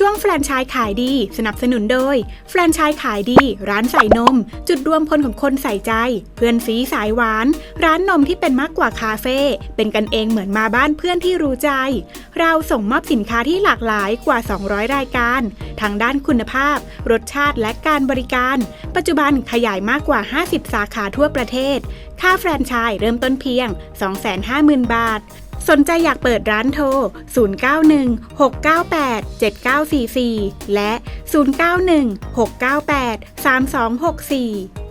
ช่วงแฟรนไชส์ขายดี สนับสนุนโดย แฟรนไชส์ขายดี ร้านใส่นม จุดรวมพลของคนใส่ใจ เพื่อนซีสายหวาน ร้านนมที่เป็นมากกว่าคาเฟ่เป็นกันเองเหมือนมาบ้านเพื่อนที่รู้ใจ เราส่งมอบสินค้าที่หลากหลายกว่า 200 รายการ ทางด้านคุณภาพ รสชาติและการบริการ ปัจจุบันขยายมากกว่า 50 สาขาทั่วประเทศ ค่าแฟรนไชส์เริ่มต้นเพียง 250,000 บาท สนใจอยากเปิดร้านโทร 091-698-7944 และ 091-698-3264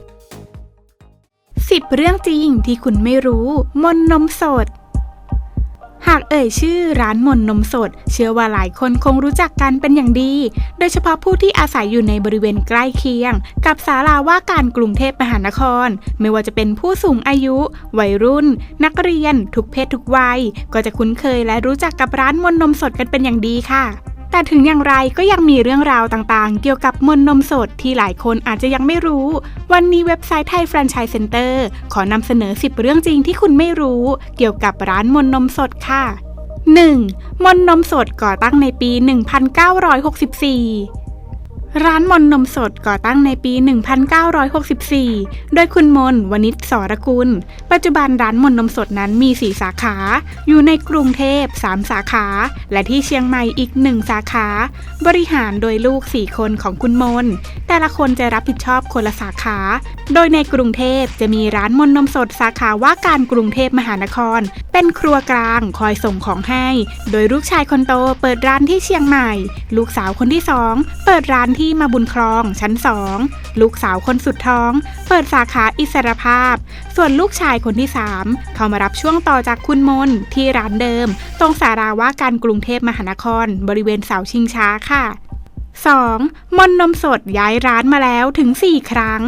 10 เรื่องจริงที่คุณไม่รู้ มนนมสด หากเอ่ยชื่อร้านมนนมสด เชื่อว่าหลายคนคงรู้จักกันเป็นอย่างดี โดยเฉพาะผู้ที่อาศัยอยู่ในบริเวณใกล้เคียง กับศาลาว่าการกรุงเทพมหานคร ไม่ว่าจะเป็นผู้สูงอายุ วัยรุ่น นักเรียน ทุกเพศทุกวัย ก็จะคุ้นเคยและรู้จักกับร้านมนนมสดกันเป็นอย่างดีค่ะ แต่ถึงอย่างไรก็ยังมีเรื่องราวต่างๆ เกี่ยวกับมนนมสดที่หลายคนอาจจะยังไม่รู้ วันนี้เว็บไซต์ไทยแฟรนไชส์เซ็นเตอร์ขอนำเสนอ 10 เรื่องจริงที่คุณไม่รู้ เกี่ยวกับร้านมนนมสดค่ะ 1. มนนมสดก่อตั้งในปี 1964 ร้านมนนมสดก่อตั้งในปี 1964 โดยคุณมนวณิชสรกุล ปัจจุบันร้านมนนมสดนั้นมี 4 สาขา อยู่ในกรุงเทพ 3 สาขา และที่เชียงใหม่อีก 1 สาขา บริหารโดยลูก 4 คนของคุณมน แต่ละคนจะรับผิดชอบคนละสาขา โดยในกรุงเทพจะมีร้านมนนมสดสาขาว่าการกรุงเทพมหานคร เป็นครัวกลางคอยส่งของให้ โดยลูกชายคนโตเปิดร้านที่เชียงใหม่ ลูกสาวคนที่สองเปิดร้านที่มาบุญครองชั้นสองลูกสาวคนสุดท้อง เปิดสาขาอิสรภาพ ส่วนลูกชายคนที่สามเข้ามารับช่วงต่อจากคุณมนที่ร้านเดิม ตรงสาราว่าการกรุงเทพมหานคร บริเวณเสาชิงช้าค่ะ 2. มนนมสดย้ายร้านมาแล้วถึง 4 ครั้ง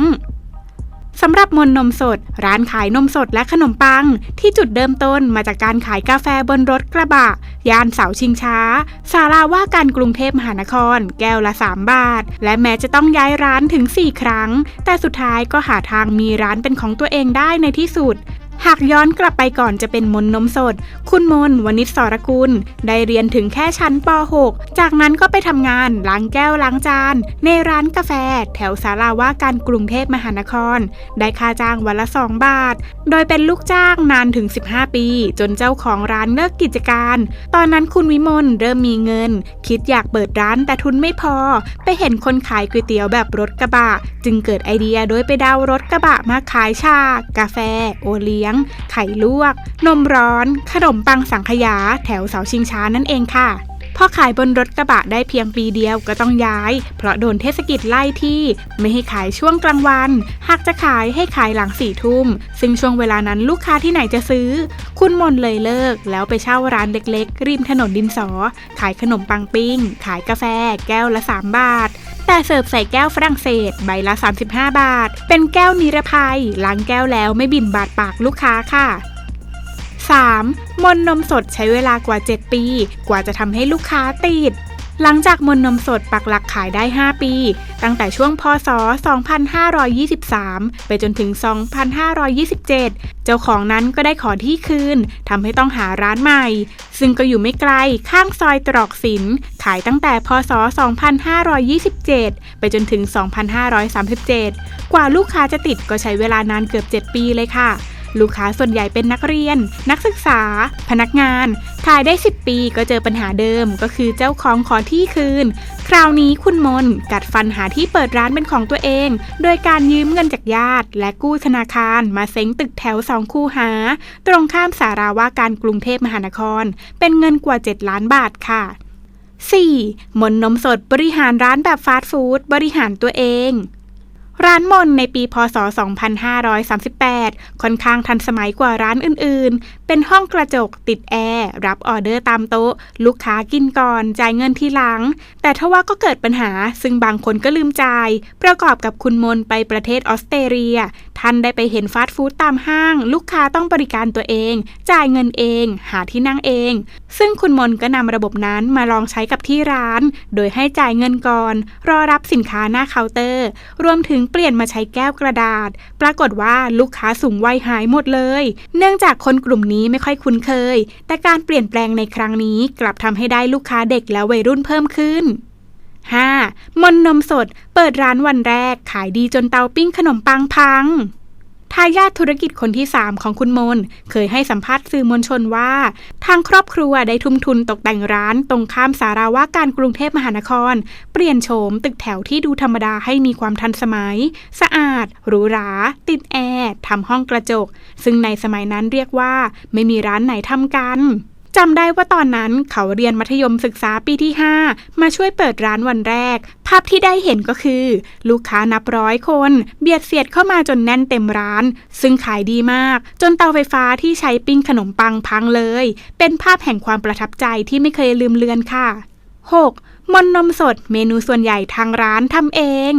สำหรับมนนมสด ร้านขายนมสดและขนมปัง ที่จุดเริ่มต้นมาจากการขายกาแฟบนรถกระบะ ย่านเสาชิงช้า สาราว่าการกรุงเทพมหานคร แก้วละ 3 บาท และแม้จะต้องย้ายร้านถึง 4 ครั้ง แต่สุดท้ายก็หาทางมีร้านเป็นของตัวเองได้ในที่สุด หากย้อนกลับไปก่อนจะเป็นมนนมสด คุณมนวณิชสรกุล ได้เรียนถึงแค่ชั้นป .6 จากนั้นก็ไปทำงานล้างแก้วล้างจาน ในร้านกาแฟ แถวสาราว่าการกรุงเทพมหานคร ได้ค่าจ้างวันละ 2 บาท โดยเป็นลูกจ้างนานถึง 15 ปี จนเจ้าของร้านเลิกกิจการ ตอนนั้นคุณวิมลเริ่มมีเงิน คิดอยากเปิดร้านแต่ทุนไม่พอ ไปเห็นคนขายก๋วยเตี๋ยวแบบรถกระบะ จึงเกิดไอเดียโดยไปดาวรถกระบะมาขายชา กาแฟ โอเลี้ยง ไข่ลวก นมร้อน ขนมปังสังขยา แถวเสาชิงช้านั่นเองค่ะพอขายบนรถกระบะได้เพียงปีเดียวก็ต้องย้าย เพราะโดนเทศกิจไล่ที่ไม่ให้ขายช่วงกลางวัน หากจะขายให้ขายหลังสี่ทุ่ม ซึ่งช่วงเวลานั้นลูกค้าที่ไหนจะซื้อ คุณมนเลยเลิก แล้วไปเช่าร้านเล็กๆ ริมถนนดินสอ ขายขนมปังปิ้ง ขายกาแฟ แก้วละ 3 บาท แต่เสิร์ฟใส่แก้วฝรั่งเศสใบละ 35 บาท เป็นแก้วนิรภัย ล้างแก้วแล้วไม่บิ่นบาดปากลูกค้าค่ะ 3. มนนมสดใช้เวลากว่า 7 ปี กว่าจะทำให้ลูกค้าติด หลังจากมนนมสดปักหลักขายได้ 5 ปี ตั้งแต่ช่วงพศ 2523 ไปจนถึง 2527 เจ้าของนั้นก็ได้ขอที่คืนทำให้ต้องหาร้านใหม่ ซึ่งก็อยู่ไม่ไกลข้างซอยตรอกสินขายตั้งแต่พศ 2527 ไปจนถึง 2537 กว่าลูกค้าจะติดก็ใช้เวลานานเกือบ 7 ปีเลยค่ะ ลูกค้าส่วนใหญ่เป็นนักเรียน นักศึกษา พนักงาน ขายได้ 10 ปีก็เจอปัญหาเดิมก็คือเจ้าของขอที่คืน คราวนี้คุณมนกัดฟันหาที่เปิดร้านเป็นของตัวเอง โดยการยืมเงินจากญาติ และกู้ธนาคาร มาเซ้งตึกแถวสองคูหา ตรงข้ามสาราว่าการกรุงเทพมหานคร เป็นเงินกว่า 7 ล้านบาทค่ะ 4. มนนมสดบริหารร้านแบบฟาสต์ฟู้ดบริหารตัวเอง ร้านมนในปีพศ 2538 ค่อนข้างทันสมัยกว่าร้านอื่นๆ เป็นห้องกระจกติดแอร์ รับออเดอร์ตามโต๊ะ ลูกค้ากินก่อน จ่ายเงินทีหลัง แต่ทว่าก็เกิดปัญหา ซึ่งบางคนก็ลืมจ่าย ประกอบกับคุณมนไปประเทศออสเตรเลีย ท่านได้ไปเห็นฟาสต์ฟู้ดตามห้าง ลูกค้าต้องบริการตัวเอง จ่ายเงินเอง หาที่นั่งเอง ซึ่งคุณมนก็นำระบบนั้นมาลองใช้กับที่ร้าน โดยให้จ่ายเงินก่อน รอรับสินค้าหน้าเคาน์เตอร์ รวมถึงเปลี่ยนมาใช้แก้วกระดาษ ปรากฏว่าลูกค้าสูงวัยหายหมดเลย เนื่องจากคนกลุ่มนี้ไม่ค่อยคุ้นเคย แต่การเปลี่ยนแปลงในครั้งนี้กลับทำให้ได้ลูกค้าเด็กและวัยรุ่นเพิ่มขึ้น 5. มนนมสด เปิดร้านวันแรกขายดีจนเตาปิ้งขนมปังพังายาทธุรกิจคนที่ 3 ของคุณมน เคยให้สัมภาษณ์สื่อมวลชนว่า ทางครอบครัวได้ทุ่มทุนตกแต่งร้าน ตรงข้ามสาราว่าการกรุงเทพมหานคร เปลี่ยนโฉมตึกแถวที่ดูธรรมดาให้มีความทันสมัย สะอาด หรูหรา ติดแอร์ทำห้องกระจก ซึ่งในสมัยนั้นเรียกว่า ไม่มีร้านไหนทำกัน จำได้ว่าตอนนั้นเขาเรียนมัธยมศึกษาปีที่ 5 มาช่วยเปิดร้านวันแรก ภาพที่ได้เห็นก็คือ ลูกค้านับร้อยคน เบียดเสียดเข้ามาจนแน่นเต็มร้าน ซึ่งขายดีมาก จนเตาไฟฟ้าที่ใช้ปิ้งขนมปังพังเลย เป็นภาพแห่งความประทับใจที่ไม่เคยลืมเลือนค่ะ 6. มนนมสดเมนูส่วนใหญ่ทางร้านทำเอง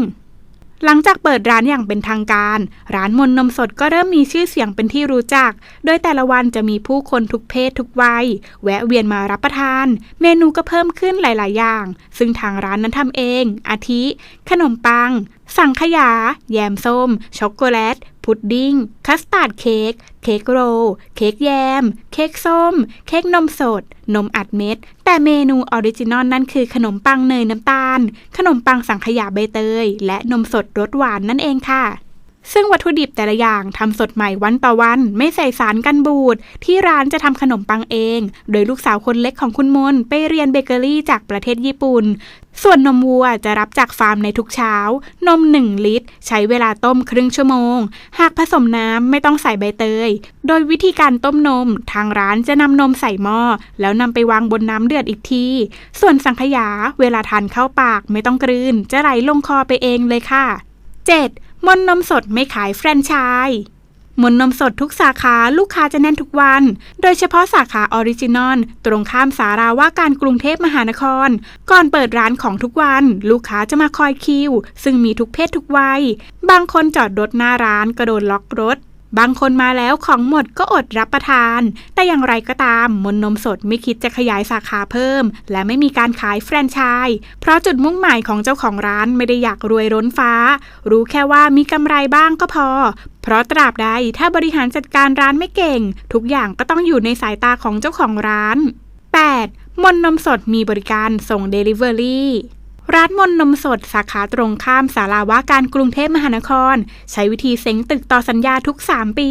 หลังจากเปิดร้านอย่างเป็นทางการ ร้านมนนมสดก็เริ่มมีชื่อเสียงเป็นที่รู้จัก โดยแต่ละวันจะมีผู้คนทุกเพศทุกวัย แวะเวียนมารับประทาน เมนูก็เพิ่มขึ้นหลาย ๆ อย่าง ซึ่งทางร้านนั้นทำเอง อาทิ ขนมปัง สังขยา แยมส้ม ช็อกโกแลต พุดดิ้ง คัสตาร์ดเค้ก เค้กโรล เค้กแยม เค้กส้ม เค้กนมสด นมอัดเม็ด แต่เมนูออริจินอลนั่นคือขนมปังเนยน้ำตาล ขนมปังสังขยาใบเตย และนมสดรสหวานนั่นเองค่ะ ซึ่งวัตถุดิบแต่ละอย่างทำสดใหม่วันต่อวัน ไม่ใส่สารกันบูด ที่ร้านจะทำขนมปังเอง โดยลูกสาวคนเล็กของคุณมนไปเรียนเบเกอรี่จากประเทศญี่ปุ่น ส่วนนมวัวจะรับจากฟาร์มในทุกเช้า นม 1 ลิตร ใช้เวลาต้มครึ่งชั่วโมง หากผสมน้ำไม่ต้องใส่ใบเตย โดยวิธีการต้มนม ทางร้านจะนำนมใส่หม้อ แล้วนำไปวางบนน้ำเดือดอีกที ส่วนสังขยาเวลาทานเข้าปากไม่ต้องกลืน จะไหลลงคอไปเองเลยค่ะ 7. มนนมสดไม่ขายแฟรนไชส์มนนมสดทุกสาขาลูกค้าจะแน่นทุกวัน โดยเฉพาะสาขาออริจินอลตรงข้ามสาราว่าการกรุงเทพมหานคร ก่อนเปิดร้านของทุกวัน ลูกค้าจะมาคอยคิว ซึ่งมีทุกเพศทุกวัย บางคนจอดรถหน้าร้านก็โดนล็อกรถ บางคนมาแล้วของหมดก็อดรับประทาน แต่อย่างไรก็ตาม มนนมสดไม่คิดจะขยายสาขาเพิ่ม และไม่มีการขายแฟรนไชส์เพราะจุดมุ่งหมายของเจ้าของร้านไม่ได้อยากรวยร้นฟ้า รู้แค่ว่ามีกำไรบ้างก็พอ เพราะตราบใดถ้าบริหารจัดการร้านไม่เก่ง ทุกอย่างก็ต้องอยู่ในสายตาของเจ้าของร้าน 8. มนนมสดมีบริการส่ง Delivery ร้านมนนมสดสาขาตรงข้ามสาราว่าการกรุงเทพมหานคร ใช้วิธีเซ้งตึกต่อสัญญาทุก 3 ปี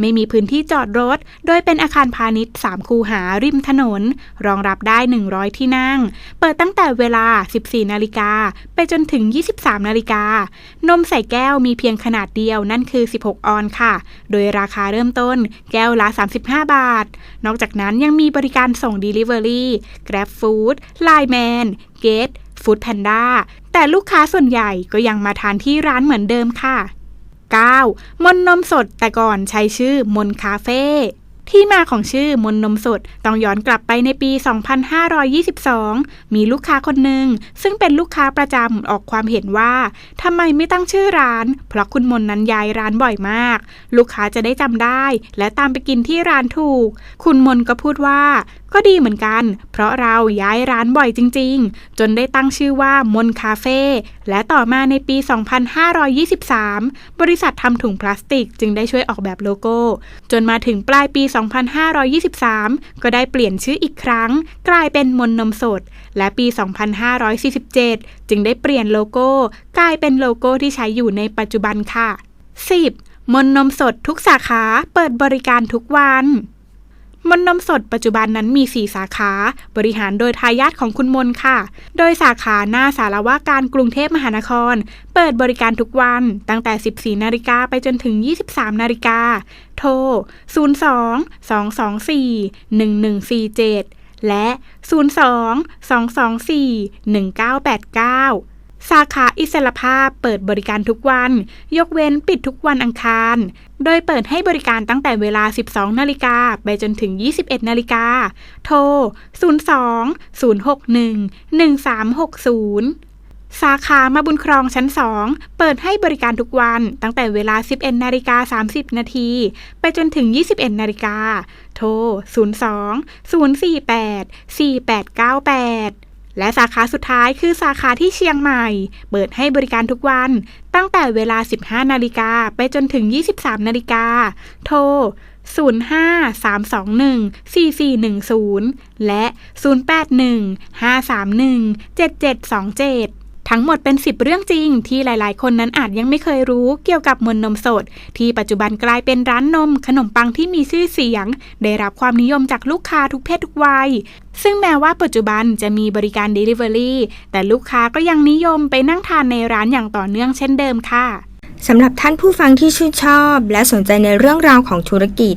ไม่มีพื้นที่จอดรถ โดยเป็นอาคารพาณิชย์ 3 คูหาริมถนน รองรับได้ 100 ที่นั่ง เปิดตั้งแต่เวลา 14 นาฬิกา ไปจนถึง 23 นาฬิกา นมใส่แก้วมีเพียงขนาดเดียวนั่นคือ 16 ออนซ์ค่ะ โดยราคาเริ่มต้นแก้วละ 35 บาท นอกจากนั้นยังมีบริการส่ง Delivery Grab Food Line Man Gate ฟู้ดแพนด้าแต่ลูกค้าส่วนใหญ่ก็ยังมาทานที่ร้านเหมือนเดิมค่ะ 9. มนนมสดแต่ก่อนใช้ชื่อมนคาเฟ่ที่มาของชื่อมนนมสดต้องย้อนกลับไปในปี 2522 มีลูกค้าคนหนึ่ง ซึ่งเป็นลูกค้าประจำออกความเห็นว่าทำไมไม่ตั้งชื่อร้าน เพราะคุณมนนั้นย้ายร้านบ่อยมาก ลูกค้าจะได้จำได้ และตามไปกินที่ร้านถูก คุณมนก็พูดว่าก็ดีเหมือนกัน เพราะเราย้ายร้านบ่อยจริง ๆ จนได้ตั้งชื่อว่ามนคาเฟ่และต่อมาในปี 2523 บริษัททำถุงพลาสติก จึงได้ช่วยออกแบบโลโก้ จนมาถึงปลายปี 2523 ก็ได้เปลี่ยนชื่ออีกครั้ง กลายเป็นมนนมสด และปี 2547 จึงได้เปลี่ยนโลโก้ กลายเป็นโลโก้ที่ใช้อยู่ในปัจจุบันค่ะ 10. มนนมสดทุกสาขาเปิดบริการทุกวัน มนนมสดปัจจุบันนั้นมี 4 สาขา บริหารโดยทายาทของคุณมนค่ะ โดยสาขาหน้าสารว่าการกรุงเทพมหานคร เปิดบริการทุกวันตั้งแต่ 14 นาฬิกาไปจนถึง 23 นาฬิกา โทร 02 224 1147 และ 02 224 1989 สาขาอิสรภาพเปิดบริการทุกวัน ยกเว้นปิดทุกวันอังคาร โดยเปิดให้บริการตั้งแต่เวลา 12 นาฬิกาไปจนถึง 21 นาฬิกา โทร 02 061 1360 สาขามาบุญครองชั้น 2 เปิดให้บริการทุกวันตั้งแต่เวลา 11 นาฬิกา 30 นาทีไปจนถึง 21 นาฬิกา โทร 02 048 4898 และสาขาสุดท้ายคือสาขาที่เชียงใหม่ เปิดให้บริการทุกวัน ตั้งแต่เวลา 15 นาฬิกาไปจนถึง 23 นาฬิกา โทร 05 321 4410 และ 081 531 7727 ทั้งหมดเป็น 10 เรื่องจริง ที่หลายๆ คนนั้นอาจยังไม่เคยรู้เกี่ยวกับมนนมสด ที่ปัจจุบันกลายเป็นร้านนม ขนมปังที่มีชื่อเสียง ได้รับความนิยมจากลูกค้าทุกเพศทุกวัย ซึ่งแม้ว่าปัจจุบันจะมีบริการ Delivery แต่ลูกค้าก็ยังนิยมไปนั่งทานในร้านอย่างต่อเนื่องเช่นเดิมค่ะสำหรับท่านผู้ฟังที่ชื่นชอบ และสนใจในเรื่องราวของธุรกิจ